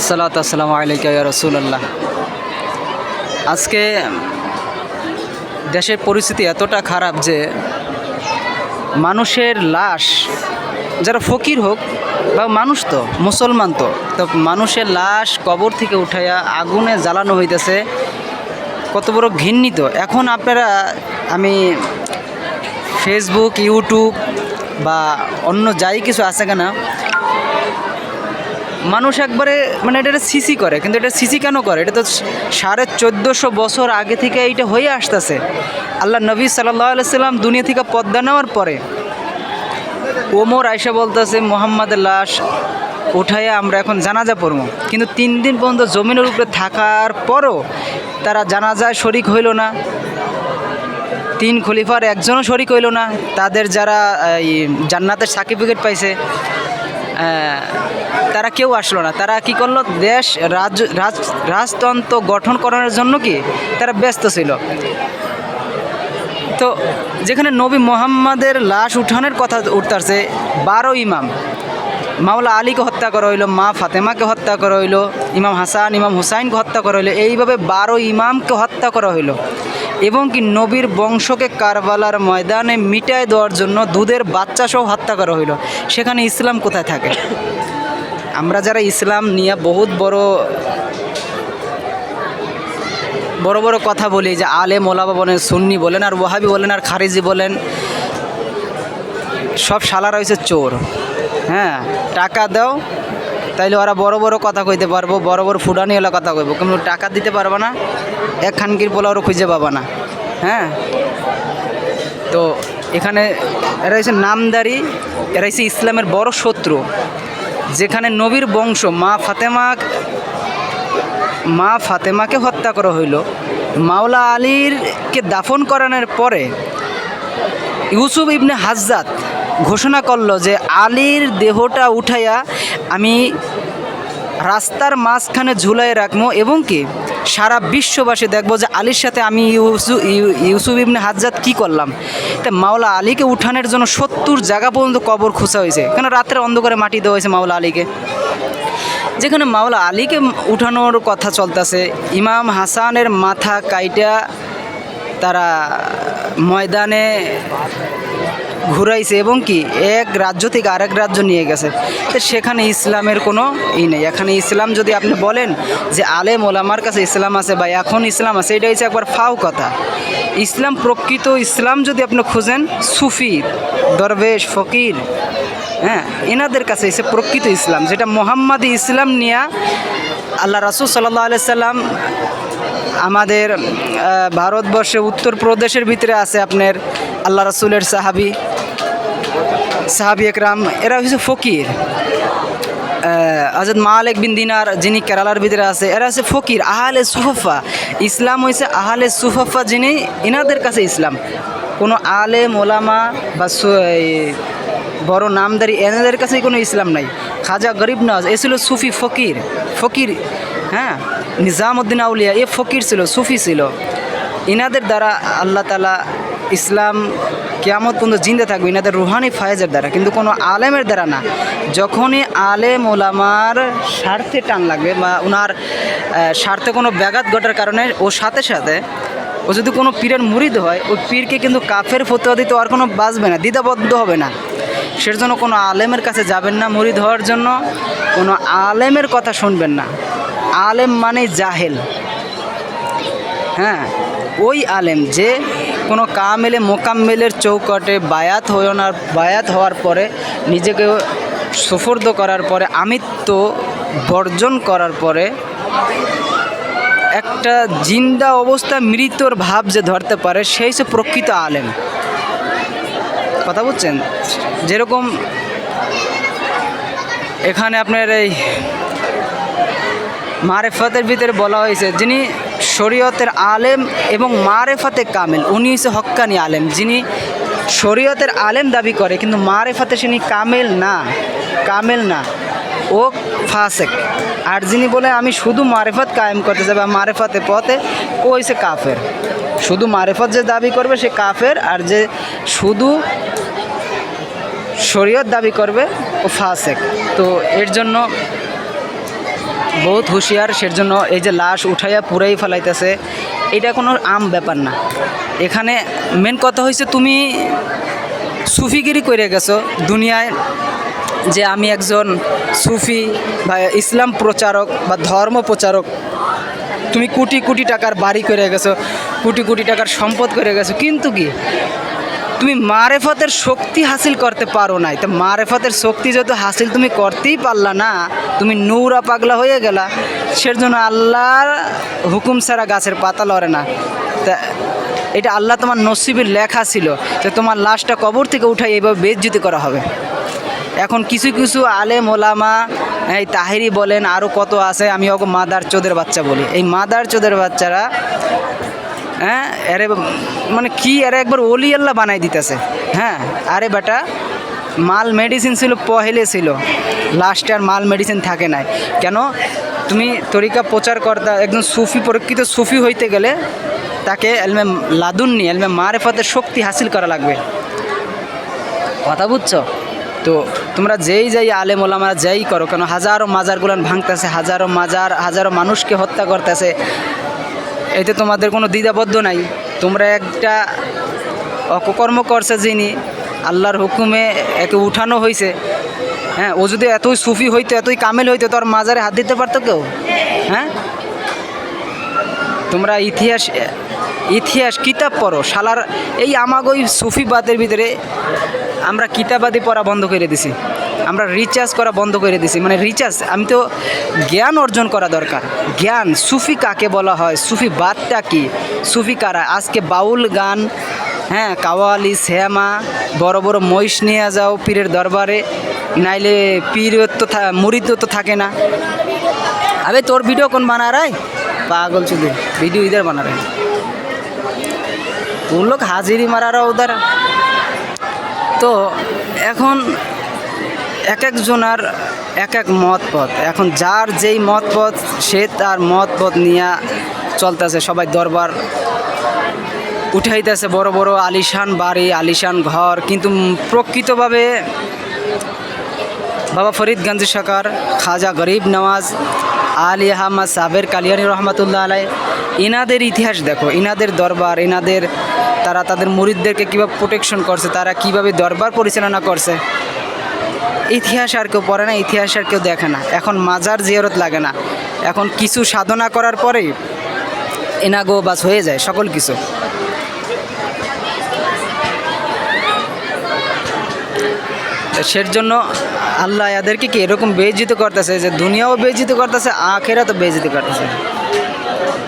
সালাত, আসসালামু আলাইকা রসুল্লাহ আজকে দেশের পরিস্থিতি এতটা খারাপ যে মানুষের লাশ, যারা ফকির হোক বা মানুষ তো, মুসলমান তো তো মানুষের লাশ কবর থেকে উঠাইয়া আগুনে জ্বালানো হইতেছে, কত বড় ঘৃণিত এখন আপনারা, আমি ফেসবুক ইউটিউব বা অন্য যাই কিছু আছে কেনা মানুষ একবারে মানে এটা সিসি করে, কিন্তু এটা সিসি কেন করে? এটা তো সাড়ে চোদ্দোশো বছর আগে থেকে এইটা হয়ে আসতেছে। আল্লাহ নবী সাল্লাহ সাল্লাম দুনিয়া থেকে পদ্মা নেওয়ার পরে ওমর আয়সা বলতেছে মোহাম্মদের লাশ উঠাইয়া আমরা এখন জানাজা পড়ব। কিন্তু তিন দিন পর্যন্ত জমিনের উপরে থাকার পরও তারা জানাজায় শরিক হইল না। তিন খলিফার একজনও শরিক হইল না। তাদের যারা জান্নাতের সার্টিফিকেট পাইছে তারা কেউ আসলো না। তারা কি করল? দেশ, রাজ রাজ, রাজতন্ত্র গঠন করার জন্য কি তারা ব্যস্ত ছিল। তো যেখানে নবী মোহাম্মদের লাশ উঠানোর কথা উঠতারছে বারো ইমাম। মাওলা আলীকে হত্যা করা হইল, মা ফাতেমাকে হত্যা করা হইল, ইমাম হাসান, ইমাম হুসাইনকে হত্যা করা হইল, এইভাবে বারো ইমামকে হত্যা করা হইল। এবং কি নবীর বংশকে কারবালার ময়দানে মিটায় দেওয়ার জন্য দুধের বাচ্চা সহ হত্যা করা হইল। সেখানে ইসলাম কোথায় থাকে? আমরা যারা ইসলাম নিয়ে বহুত বড় বড় বড় কথা বলি, যে আলে মোলাবা বলেন, সুন্নি বলেন, আর ওহাবি বলেন, আর খারিজি বলেন, সব শালারা হয়েছে চোর। হ্যাঁ টাকা দাও তাইলে ওরা বড় বড় কথা কইতে পারব, বড় বড় ফুডানি হলে কথা কইবো। কিন্তু টাকা দিতে পারব না, এক খানকির পোলা ওরা খুঁজে পাবা না। হ্যাঁ? তো এখানে এরা হচ্ছে নামদারি, এরা হচ্ছে ইসলামের বড় শত্রু। যেখানে নবীর বংশ, মা ফাতেমা, মা ফাতেমাকে হত্যা করা হইল। মাওলা আলীরকে দাফন করানোর পরে ইউসুফ ইবনে হাজ্জাত ঘোষণা করল যে আলীর দেহটা উঠাইয়া আমি রাস্তার মাঝখানে ঝুলাই রাখব এবং কি সারা বিশ্ববাসী দেখব যে আলীর সাথে আমি ইউসু ইউ- ইউসুফ ইবনে হাজ্জাত কি করলাম। তা মাওলা আলীকে উঠানোর জন্য সত্তর জায়গা পর্যন্ত কবর খোঁচা হয়েছে। কেন রাত্রে অন্ধকারে মাটি দেওয়া হয়েছে মাওলা আলীকে? যেখানে মাওলা আলীকে উঠানোর কথা চলতেছে, ইমাম হাসানের মাথা কাইটা তারা ময়দানে ঘুরাইছে এবং কি, এক রাজ্য থেকে আরেক রাজ্য নিয়ে গেছে। তো সেখানে ইসলামের কোনো ই নেই। এখানে ইসলাম যদি আপনি বলেন যে আলেম ওলামার কাছে ইসলাম আছে বা এখন ইসলাম আছে, এটা হচ্ছে একবার ফাও কথা। ইসলাম প্রকৃত ইসলাম যদি আপনি খুঁজেন, সুফি, দরবেশ, ফকির হ্যাঁ এনাদের কাছে এসে প্রকৃত ইসলাম। যেটা মোহাম্মদ ইসলাম নিয়া আল্লাহ রাসুল সাল্লাহ সাল্লাম আমাদের ভারতবর্ষে, উত্তরপ্রদেশের ভিতরে আছে আপনার আল্লাহ রাসুলের সাহাবি। সাহাবি একরাম, এরা হচ্ছে ফকির। আজাদ মালিক বিন দিনার যিনি কেরালার ভিতরে আছে, এরা আছে ফকির, আহালে সুফফা ইসলাম হয়েছে আহালে সুফফা যিনি এনাদের কাছে ইসলাম। কোনো আলে মোলামা বা বড় নামদারি এনাদের কাছেই কোনো ইসলাম নাই। খাজা গরিব নওয়াজ, এ ছিল সুফি ফকির। ফকির হ্যাঁ নিজামুদ্দিন আউলিয়া, এ ফকির ছিল, সুফি ছিল। ইনাদের দ্বারা আল্লাহ তালা ইসলাম কেয়ামত পর্যন্ত জিন্দে থাকবে, ইনাদের রুহানি ফায়েজের দ্বারা, কিন্তু কোনো আলেমের দ্বারা না। যখনই আলেম ওলামার স্বার্থে টান লাগবে বা ওনার স্বার্থে কোনো ব্যাঘাত ঘটার কারণে ও সাথে সাথে ও যদি কোনো পীরের মুরিদ হয়, ওই পীরকে কিন্তু কাফের ফতোয়া দিতে আর কোনো বাঁচবে না, দ্বিধাবদ্ধ হবে না। সের জন্য কোনো আলেমের কাছে যাবেন না মুরিদ হওয়ার জন্য, কোনো আলেমের কথা শুনবেন না। আলেম মানে জাহেল। হ্যাঁ ওই আলেম যে কোনো কামেলে মোকাম্মেলের চৌকটে বায়াত না বায়াত হওয়ার পরে নিজেকে সুফর্দ করার পরে, আমিত্ব বর্জন করার পরে একটা জিন্দা অবস্থা মৃতর ভাব যে ধরতে পারে, সেই হচ্ছে প্রকৃত আলেম। কথা বুঝছেন? যেরকম এখানে আপনার এই মারেফতের ভিতরে বলা হয়েছে, যিনি শরীয়তের আলেম এবং মারেফাতে কামেল। উনি হচ্ছে হক্কানি আলেম, যিনি শরীয়তের আলেম দাবি করে, কিন্তু মারেফাতে তিনি কামেল না কামেল না। ও ফাসেক। আর যিনি বলে, আমি শুধু মারেফত কায়েম করতে যাবে মারেফাতে পথে, ও হয়েছে কাফের। শুধু মারেফত যে দাবি করবে, সে কাফের, আর যে শুধু শরীয়ত দাবি করবে, ও ফাসেক। তো এর জন্য বহুত হুঁশিয়ার সের জন্য এই যে লাশ উঠাইয়া পুরাই ফেলাইতেছে, এটা কোনো আম ব্যাপার না। এখানে মেন কথা হয়েছে তুমি সুফিগিরি করে গেছো দুনিয়ায় যে আমি একজন সুফি বা ইসলাম প্রচারক বা ধর্ম প্রচারক। তুমি কোটি কোটি টাকার বাড়ি করে গেছো, কোটি কোটি টাকার সম্পদ করে গেছো, কিন্তু কি? তুমি মারেফতের শক্তি হাসিল করতে পারো নাই। তো মারেফতের শক্তি যেহেতু হাসিল তুমি করতেই পারলা না, তুমি নৌরা পাগলা হয়ে গেলা। সের জন্য আল্লাহর হুকুম ছাড়া গাছের পাতা লড়ে না। তা এটা আল্লাহ তোমার নসিবের লেখা ছিল যে তোমার লাশটা কবর থেকে উঠাই এইভাবে বেজ্জিতি করা হবে। এখন কিছু কিছু আলেম, ওলামা, এই তাহিরি বলেন আরও কত আছে, আমি ওকে মাদার চোদের বাচ্চা বলি। এই মাদার চোদের বাচ্চারা হ্যাঁ? আরে মানে কি আরে একবার ওলি আল্লাহ বানাই দিতেছে। হ্যাঁ? আরে বেটা, মাল মেডিসিন ছিল, পহেলে ছিল। লাস্টে আর মাল মেডিসিন থাকে নাই। কেন? তুমি তরিকা প্রচার কর্তা, একজন সুফি, প্রকৃত সুফি হইতে গেলে তাকে এলমে লাদুন্নি, এলমে মারেফতের শক্তি হাসিল করা লাগবে। কথা বুঝছ? তো তোমরা যেই যাই আলেম ওলামারা যেই করো, কেন হাজারো মাজারগুলান ভাঙতেছে, হাজারো মাজার, হাজারো মানুষকে হত্যা করতেছে এতে তোমাদের কোনো দ্বিধাবদ্ধ নাই। তোমরা একটা অপকর্ম করছে যিনি, আল্লাহর হুকুমে একে উঠানো হয়েছে হ্যাঁ ও যদি এতই সুফি হইতো, এতই কামেল হইতো তো আর মাজারে হাত দিতে পারতো কেউ? হ্যাঁ? তোমরা ইতিহাস ইতিহাস কিতাব পড়ো, শালার এই আমাগ ওই সুফিবাদের ভিতরে আমরা কিতাবাদি পড়া বন্ধ করে দিছি। আমরা রিচার্জ করা বন্ধ করে দিছি। মানে রিচার্জ আমি তো জ্ঞান অর্জন করা দরকার। জ্ঞান, সুফি কাকে বলা হয়? সুফি বাদটা কি? সুফি কারা? আজকে বাউল গান হ্যাঁ কাওয়ালি, শ্যামা, বড় বড় মহিষ নিয়ে যাও পীরের দরবারে, নাইলে পীর তো মুরিদ তো থাকে না। আবে, তোর ভিডিও কোন বানা রায়? পাগল চুদি ভিডিও ইধার বানা रहे তুম লোক হাজিরি মারা রা উধার তো এখন এক একজনার এক এক মত পথ এখন যার যেই মত পথ সে তার মত পথ নিয়ে চলতেছে। সবাই দরবার উঠাইতেছে। বড় বড় আলিশান বাড়ি, আলিশান ঘর। কিন্তু প্রকৃতভাবে বাবা ফরিদ গঞ্জ সরকার, খাজা গরিব নওয়াজ, আলী আহমদ সাবের কালিয়ানি রহমতুল্লাহ আলাই এনাদের ইতিহাস দেখো। এনাদের দরবার এনাদের তারা তাদের মুরিদদেরকে কীভাবে প্রোটেকশন করছে, তারা কীভাবে দরবার পরিচালনা করছে ইতিহাস আর কেউ পড়ে না, ইতিহাস আর কেউ দেখে না। এখন মাজার জিয়ারত লাগে না। এখন কিছু সাধনা করার পরেই এনাগো বাস হয়ে যায়, সকল কিছু। সের জন্য আল্লাহ এদেরকে কি এরকম বেজিত করতেছে যে দুনিয়াও বেজিত করতেছে আখেরা তো বেজিত করতেছে?